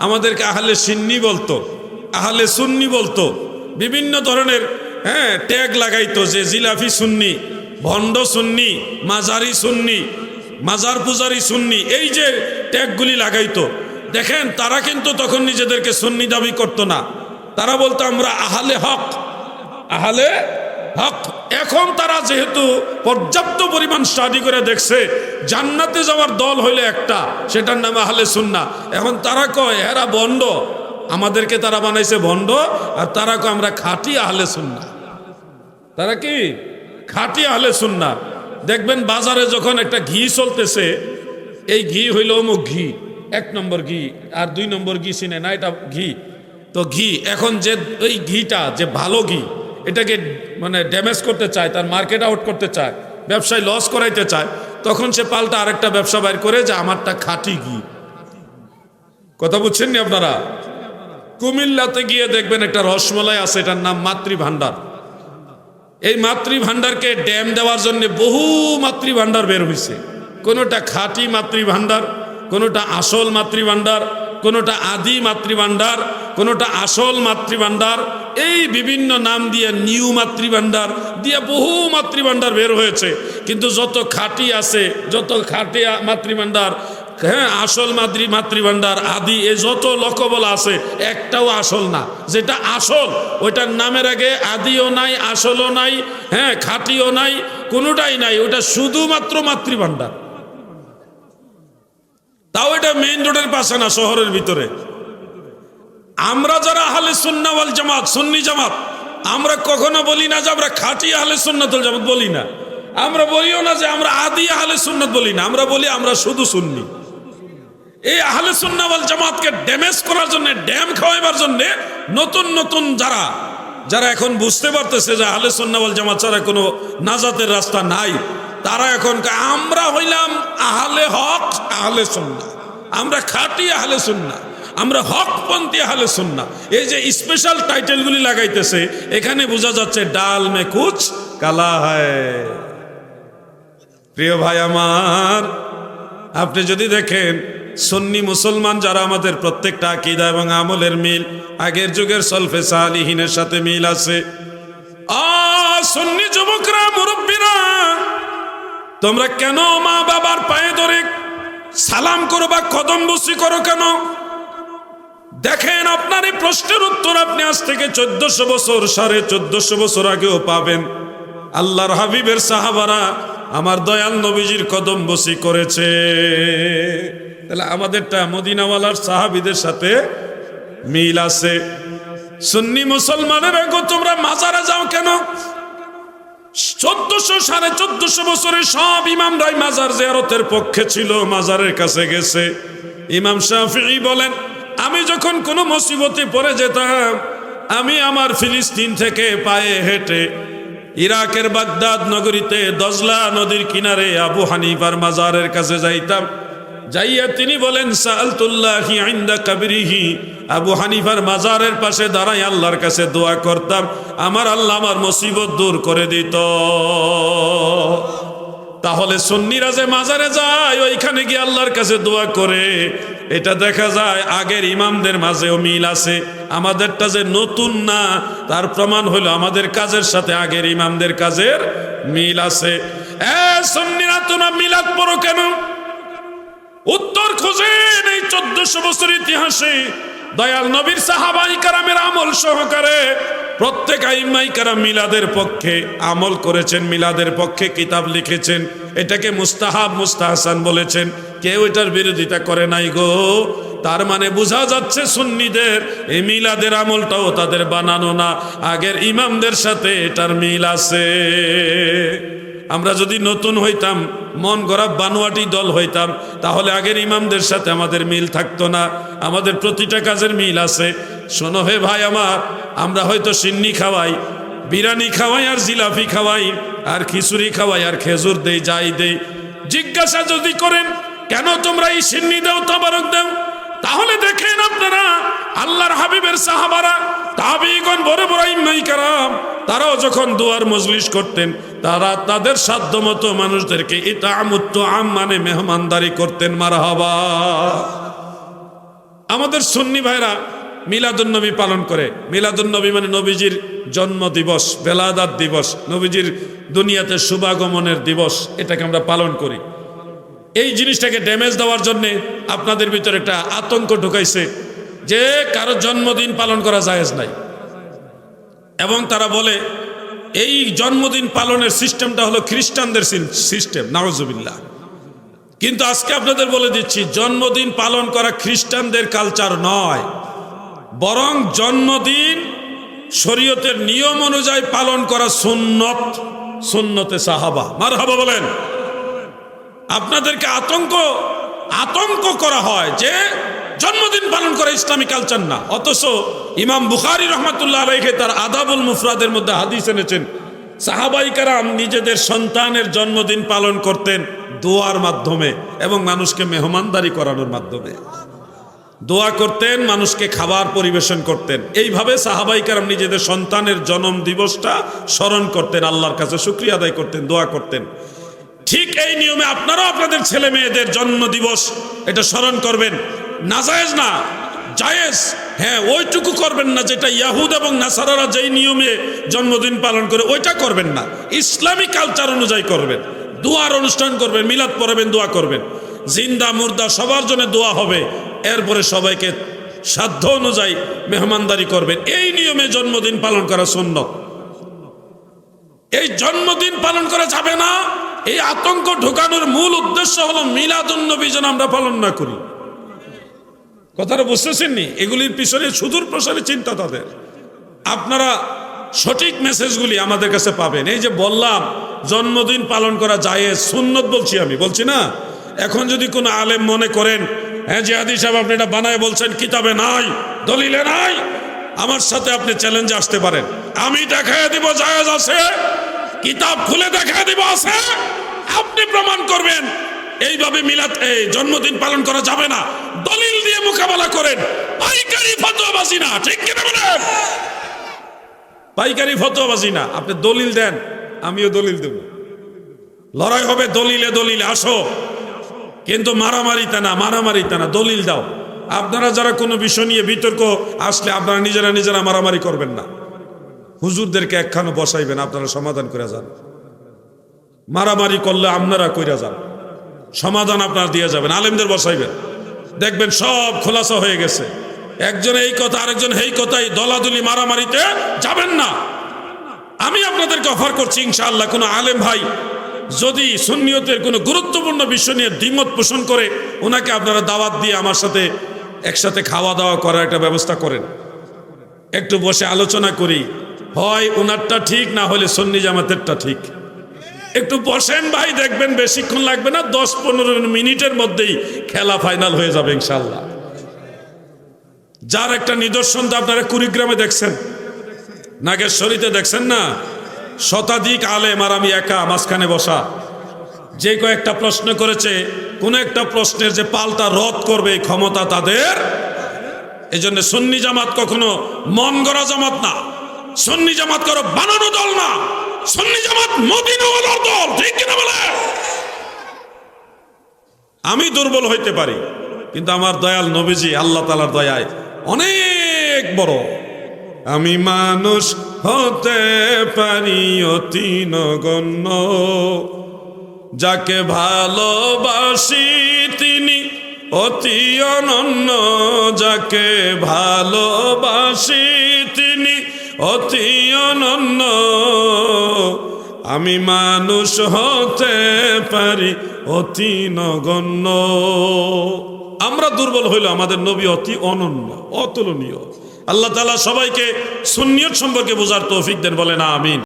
আমাদেরকে আহলে সিন্নি বলতো, আহলে সুন্নি বলতো, বিভিন্ন ধরনের হ্যাঁ ট্যাগ লাগাইতো যে জিলাফি সুন্নি, ভণ্ড সুন্নি, মাজারি সুন্নি, মাজার পূজারি সুন্নি, এই যে ট্যাগগুলি লাগাইতো। দেখেন, তারা কিন্তু তখন নিজেদেরকে সুন্নি দাবি করতো না। তারা বলতো, আমরা আহলে হক, আহলে হক, এখন তারা যেহেতু পর্যাপ্ত পরিমাণ স্টাডি করে দেখছে, জান্নাতে যাওয়ার দল হইলে একটা, সেটার নাম আহলে সুন্না এখন তারা কয়, এরা বন্ড, আমাদেরকে তারা বানাইছে ভণ্ড আর তারা কয়, আমরা খাঁটি আহলে সুন্না তারা কি? খাঁটি আহলে সুন্না দেখবেন বাজারে যখন একটা ঘি চলতেছে, এই ঘি হইল অমুক ঘি, এক নম্বর ঘি, আর দুই নম্বর ঘি চিনে না, এটা ঘি। তো ঘি, এখন যে, ওই ঘিটা, যে ভালো ঘি এটাকে মানে ড্যামেজ করতে চায়, তার মার্কেট আউট করতে চায়, ব্যবসায় লস করাইতে চায়, তখন সে পাল্টা আরেকটা ব্যবসা বাইর করে যে আমারটা খাঁটি ঘি। কথা বুঝছেন নি আপনারা? কুমিল্লাতে গিয়ে দেখবেন একটা রসমলাই আছে, এটার নাম মাতৃ ভান্ডার এই মাতৃ ভান্ডারকে ড্যাম দেওয়ার জন্য বহু মাতৃ ভান্ডার বের হয়েছে কোনোটা খাঁটি মাতৃ ভান্ডার কোনোটা আসল মাতৃ ভান্ডার কোনোটা আদি মাতৃ ভান্ডার কোনোটা আসল মাতৃ ভান্ডার এই বিভিন্ন নাম দিয়ে নিউ মাতৃ ভান্ডার দিয়ে বহু মাতৃ ভান্ডার বের হয়েছে। কিন্তু যত খাঁটি আছে, যত খাটি মাতৃ ভান্ডার হ্যাঁ আসল মাতৃ মাতৃভাণ্ডার, আদি, এ যত লকবল আছে, একটাও আসল না। যেটা আসল, ওইটার নামের আগে আদিও নাই, আসলও নাই হ্যাঁ খাটিও নাই, কোনোটাই নাই। ওটা শুধুমাত্র মাতৃভাণ্ডার। তাও এটা মেইন রোডের পাশে না, শহরের ভিতরে। আমরা যারা আহলে সুন্নাওয়াল জামাত, সুন্নি জামাত, আমরা কখনো বলি না যে আমরা খাঁটি আহলে সুন্নাতুল জামাত বলি না। আমরা বলিও না যে আমরা আদি আহলে সুন্নাত বলি না, আমরা বলি আমরা শুধু সুন্নি। এই আহলে সুন্নাওয়াল জামাতকে ড্যামেজ করার জন্য, ড্যাম খাওয়াইবার জন্য নতুন নতুন যারা যারা এখন বুঝতে পারতেছে যে আহলে সুন্নাওয়াল জামাত ছাড়া কোনো নাজাতের রাস্তা নাই, তারা এখন আমরা হইলাম আহলে হক, আহলে সুন্না আমরা খাঁটি আহলে সুন্না আমরা হকপন্থী আহলে সুন্না এই যে স্পেশাল টাইটেলগুলি লাগাইতেছে, এখানে বোঝা যাচ্ছে ডাল মে কুচ কালা হয় প্রিয় ভাই আমার, আপনি যদি দেখেন, সন্নি মুসলমান যারা আমাদের প্রত্যেকটা আকিদা এবং আমলের মিল, আগের যুগের সলফে সালিহিনের সাথে মিল আছে। সুন্নি যুবকরা, মুরব্বীরা, তোমরা কেন মা বাবার পায়ে ধরে সালাম করো বা কদম বসি করো কেন? দেখেন আপনার এই প্রশ্নের উত্তর আপনি আজ থেকে চোদ্দশো বছর, সাড়ে চোদ্দশো বছর আগেও পাবেন। আল্লাহর হাবিবের সাহাবারা আমার দয়াল নবীজির কদম বসি করেছে। তাহলে আমাদেরটা মদিনাওয়ালার সাহাবিদের সাথে মিল আছে। সুন্নি মুসলমানের গো তোমরা মাজারে যাও কেন? চোদ্দশো, সাড়ে চোদ্দশো বছরে সব ইমামরাই মাজার জিয়ারতের পক্ষে ছিল, মাজারের কাছে গেছে। ইমাম শাফি বলেন আমি যখন কোনো মুসিবতে পড়ে যেতাম, আমি আমার ফিলিস্তিন থেকে পায়ে হেঁটে ইরাকের বাগদাদ নগরীতে দজলা নদীর কিনারে আবু হানিফার মাজারের কাছে যাইতাম। যাইয়া তিনি বলেন সালতুল্লাহি আইন্দা কাবিরিহি। আবু হানিফার মাজারের পাশে দাঁড়াই আল্লাহর কাছে দোয়া করতাম। আমার আল্লাহ আমার মুসিবত দূর করে দিত। তাহলে সন্নিরা যে মাজারে যায়, ওইখানে গিয়ে আল্লাহর কাছে দোয়া করে। এটা দেখা যায় আগের ইমামদের মাঝেও মিল আছে। আমাদেরটা যে নতুন না, তার প্রমাণ হলো আমাদের কাজের সাথে আগের ইমামদের কাজের মিল আছে। সুন্নিরা মিলাদ পড়ো কেন? উত্তর খোঁজেন এই চোদ্দশো বছর ইতিহাসে। দয়াল নবীর সাহাবাই কারামের আমল সহকারে প্রত্যেক আইমাই কারাম মিলাদের পক্ষে আমল করেছেন, মিলাদের পক্ষে কিতাব লিখেছেন। এটাকে মুস্তাহাব, মুস্তাহাসান বলেছেন। কেউ এটার বিরোধিতা করে নাই গো। তার মানে বোঝা যাচ্ছে সুন্নিদের, এই মিলাদের আমলটাও তাদের বানানো না। আগের ইমামদের সাথে এটার মিল আছে। আমরা যদি নতুন হইতাম, মন গড়া বানোয়াটি দল হইতাম, তাহলে আগের ইমামদের সাথে আমাদের মিল থাকতো না। আমাদের প্রতিটা কাজের মিল আছে। শোনো হে ভাই আমার, আমরা হয়তো সিন্নি খাওয়াই, বিরিয়ানি খাওয়াই আর জিলাপি খাওয়াই, আর খিচুড়ি খাওয়াই আর খেজুর দেই, যাই দেই। জিজ্ঞাসা যদি করেন, কেন তোমরা এই সিন্নি দাও, তাবারক দাও? তাহলে দেখেন আপনারা, আল্লাহর হাবিবের সাহাবারা, তাবিগণ বড় বড় ইমাই কারাম তারাও যখন দুয়ার মজলিস করতেন, তারা তাদের সাধ্য মতো মানুষদেরকে ইতামুত্ত আম মানে মেহমানদারি করতেন, মার হবা। আমাদের সুন্নি ভাইরা মিলাদুন্নবী পালন করে। মিলাদুন্নবী মানে নবীজির জন্ম দিবস বেলাদাত দিবস, নবীজির দুনিয়াতে শুভাগমনের দিবস, এটাকে আমরা পালন করি। এই জিনিসটাকে ড্যামেজ দেওয়ার জন্য আপনাদের ভিতরে একটা আতঙ্ক ঢুকাইছে যে কারও জন্মদিন পালন করা জায়েজ নাই। এবং তারা বলে, এই জন্মদিন পালনের সিস্টেমটা হলো খ্রিস্টানদের সিস্টেম নাওজুবিল্লাহ কিন্তু আজকে আপনাদের বলে দিচ্ছি, জন্মদিন পালন করা খ্রিস্টানদের কালচার নয়। বরং জন্মদিন শরীয়তের নিয়ম অনুযায়ী পালন করা সুন্নত, সুন্নতে সাহাবা। মার হাবা বলেন। আপনাদেরকে আতঙ্ক আতঙ্ক করা হয় যে জন্মদিন পালন করে ইসলামী কালচার না। অথচ ইমাম বুখারি রহমতুল্লাহ আলাইকে তার আদাবুল মুফরাদের মধ্যে হাদিস এনেছেন, সাহাবাই কারাম নিজেদের সন্তানের জন্মদিন পালন করতেন দোয়ার মাধ্যমে এবং মানুষকে মেহমানদারি করানোর মাধ্যমে। দোয়া করতেন, মানুষকে খাবার পরিবেশন করতেন। এইভাবে সাহাবাই কারাম নিজেদের সন্তানের জন্ম দিবসটা স্মরণ করতেন, আল্লাহর কাছে শুক্রিয়া আদায় করতেন, দোয়া করতেন। ঠিক এই নিয়মে আপনারাও আপনাদের ছেলে মেয়েদের জন্ম দিবস এটা স্মরণ করবেন। নাজায়েজ না, জায়েজ। হ্যাঁ ওইটুকু করবেন না যেটা ইয়াহুদ এবং নাসারারা যেই নিয়মে জন্মদিন পালন করে, ওইটা করবেন না। ইসলামী কালচার অনুযায়ী করবেন। দোয়ার অনুষ্ঠান করবেন, মিলাদ পড়াবেন, দোয়া করবেন। জিন্দা, মুর্দা, সবার জন্য দোয়া হবে। এরপরে সবাইকে সাধ্য অনুযায়ী মেহমানদারি করবেন। এই নিয়মে জন্মদিন পালন করা সুন্নত। এই জন্মদিন পালন করা যাবে না। এই আতঙ্ক ঢোকানোর মূল উদ্দেশ্য হলো মিলাদুন্নবী যেন আমরা পালন না করি। কথাটা বুঝতেছেন নি এগুলির পিছনে সুদূর প্রসারী চিন্তা তাদের। আপনারা সঠিক মেসেজগুলি আমাদের কাছে পাবেন। এই যে বললাম, জন্মদিন পালন করা যায় সুন্নত বলছি আমি, বলছি না? এখন যদি কোনো আলেম মনে করেন হ্যাঁ জিয়াদি সাহেব, আপনি এটা বানায় বলছেন, কিতাবে নাই, দলিলে নাই, আমার সাথে আপনি চ্যালেঞ্জে আসতে পারেন। আমি দেখায় দিব, জায়েজ আছে, কিতাব খুলে দেখায় দিব, আছে, আপনি প্রমাণ করবেন। এইভাবে মিলাদ, এই জন্মদিন পালন করা যাবে না। দলিল দিয়ে মোকাবেলা করেন। পাইকারি ফতোয়াবাজি না, ঠিক কিনা বলেন? পাইকারি ফতোয়াবাজি না, আপনি দলিল দেন, আমিও দলিল দেব। লড়াই হবে দলিলে দলিলে, আসো। কিন্তু মারামারিতে না মারামারিতে না, দলিল দাও। আপনারা যারা কোনো বিষয় নিয়ে বিতর্ক, আসলে আপনারা নিজেরা নিজেরা মারামারি করবেন না। হুজুরদেরকে একখানো বসাইবেন, আপনারা সমাধান করে যান। মারামারি করলে আপনারা কইরা যান। সমাধান আপনারা দিয়ে যাবেন, আলেমদের বসাইবেন। দেখবেন সব খোলাসা হয়ে গেছে। একজন এই কথা, আরেকজন এই কথাই দলাদলি মারামারিতে যাবেন না। আমি আপনাদেরকে অফার করছি, ইনশাআল্লাহ, কোনো আলেম ভাই যদি সুন্নিয়তের কোনো গুরুত্বপূর্ণ বিষয় নিয়ে দ্বিমত পোষণ করে, ওনাকে আপনারা দাওয়াত দিয়ে আমার সাথে একসাথে খাওয়া দাওয়া করার একটা ব্যবস্থা করেন। একটু বসে আলোচনা করি। হয় ওনারটা ঠিক, না হলে সন্নি জামাতেরটা ঠিক। একটু বসেন ভাই, দেখবেন বেশিক্ষণ লাগবে না, দশ পনেরো মিনিটের মধ্যেই খেলা ফাইনাল হয়ে যাবে ইনশাল্লাহ যার একটা নিদর্শন তো আপনারা কুড়িগ্রামে দেখছেন, নাগেশ্বরীতে দেখছেন না? শতাধিক আলেম আর আমি একা মাঝখানে বসা। যে কয়েকটা প্রশ্ন করেছে, কোন একটা প্রশ্নের যে পাল্টা রদ করবে ক্ষমতা তাদের? এই জন্য সন্নি জামাত কখনো মন গড়া জামাত না, সন্নি জামাত করো বানানো দল না। আমি দুর্বল হইতে পারি, কিন্তু আমার দয়াল নবীজি আল্লাহ তালার দয়ায় অনেক বড়। আমি মানুষ হতে পারি অতি নগণ্য, যাকে ভালোবাসি তিনি অতি অনন্য, যাকে ভালোবাসি তিনি অতি অনন্য। আমি মানুষ হতে পারি, অতি নগণ্য। আমরা দুর্বল হইল আমাদের নবী অতি অনন্য, অতুলনীয়। আল্লাহ তালা সবাইকে সুন্নিয়ত সম্পর্কে বোঝার তৌফিক দেন বলে না আমিন।